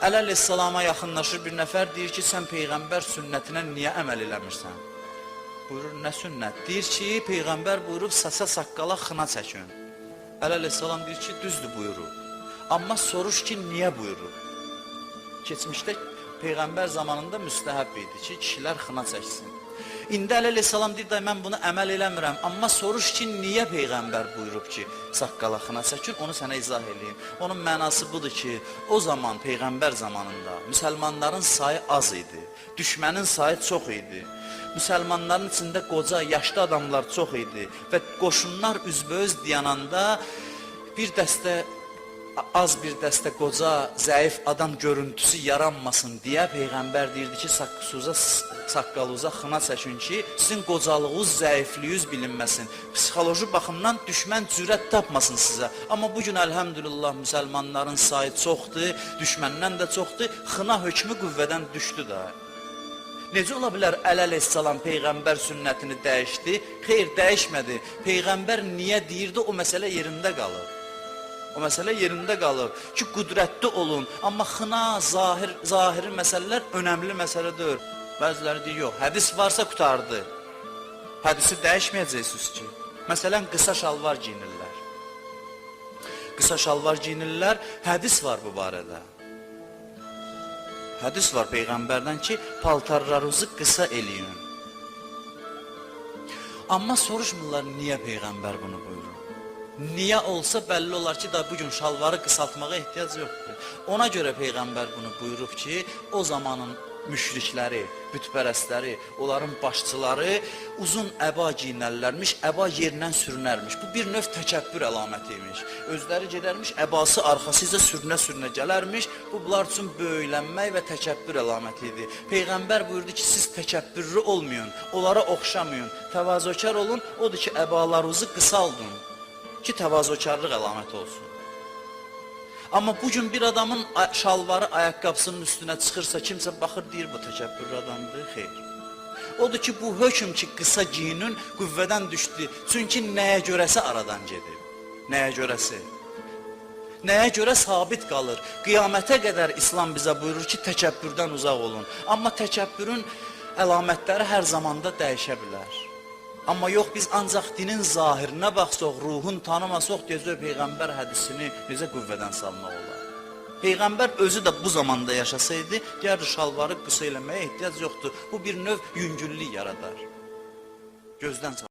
Əl əleyhissalama yaxınlaşır bir nəfər deyir ki, sən peyğəmbər sünnətinə niyə əməl eləmirsən? Buyurur, nə sünnət? Deyir ki, peyğəmbər buyurub saça saqqala xına çəkin. Əl əleyhissalam deyir ki, düzdür buyurub. Amma soruş ki, niyə buyurub? Keçmişdə peyğəmbər zamanında müstəhəb idi ki, kişilər xına çəksin. İndi əleyhissalam deyir da mən bunu əməl eləmirəm, amma soruş ki, niyə peyğəmbər buyurub ki, saqqala xına çəkin, onu sənə izah eləyim. Onun mənası budur ki, o zaman peyğəmbər zamanında müsəlmanların sayı az idi, düşmənin sayı çox idi. Müsəlmanların içində qoca, yaşlı adamlar çox idi və qoşunlar üzbəüz dayananda bir dəstə az bir dəstə qoca, zəif adam görüntüsü yaranmasın deyə peyğəmbər deyirdi ki, saqqısuza saqqalıza xına çəkin ki, sizin qocalığınız, zəifliyiniz bilinməsin. Psixoloji baxımdan düşmən cürət tapmasın sizə. Amma bu gün elhamdülillah müsəlmanların sayı çoxdur, düşməndən də çoxdur. Xına hökmü qüvvədən düşdü də. Necə ola bilər Əl əleyhissalam peyğəmbər sünnətini dəyişdi? Xeyr, dəyişmədi. Peyğəmbər niyə deyirdi, o məsələ yerində qalır. O məsələ yerində qalır ki, qüdrətli olun. Amma xına, zahir, zahiri məsələlər önəmli məsələ deyil. Bəziləri deyir, yox, hədis varsa qutardı. Hədisi dəyişməyəcəksiniz ki. Məsələn, qısa şalvar giyinirlər. Qısa şalvar giyinirlər, hədis var bu barədə. Hədis var Peyğəmbərdən ki, paltarlarınızı qısa eləyin. Amma soruşmurlar, niyə Peyğəmbər bunu buyurur? Niyə olsa bəlli olar ki, da bugün şalvarı qısaltmağa ehtiyac yoxdur. Ona görə Peyğəmbər bunu buyurub ki, o zamanın müşrikləri, bütpərəstləri, onların başçıları uzun əba giyinərlərmiş, əba yerindən sürünərmiş. Bu bir növ təkəbbür əlaməti imiş. Özləri gedərmiş, əbası arxasıca sürünə-sürünə gələrmiş. Bu bunlar üçün böyülənmək və təkəbbür əlaməti idi. Buyurdu ki, siz təkəbbürlü olmayın, onlara oxşamayın, təvazökar olun, odur ki, əbalarınızı qısaldın ki, təvazökarlıq əlaməti olsun. Amma bugün bir adamın şalvarı ayaqqabısının üstünə çıxırsa, kimsə baxır deyir bu təkəbbürlü adamdır, xeyr. Odur ki, bu hökm ki, qısa giyinin qüvvədən düşdü. Çünki nəyə görəsə aradan gedib. Nəyə görəsi? Nəyə görə sabit qalır? Qiyamətə qədər İslam bizə buyurur ki, təkəbbürdən uzaq olun. Amma təkəbbürün əlamətləri hər zamanda dəyişə bilər. Amma yox biz ancaq dinin zahirinə baxsaq, ruhun tanımasaq, deyəcək peyğəmbər hədisini necə qüvvədən salmaq olar? Peyğəmbər özü də bu zamanda yaşasaydı, deyərdi şalvarı qısa eləməyə ehtiyac yoxdur. Bu bir növ yüngüllük yaradar. Gözdən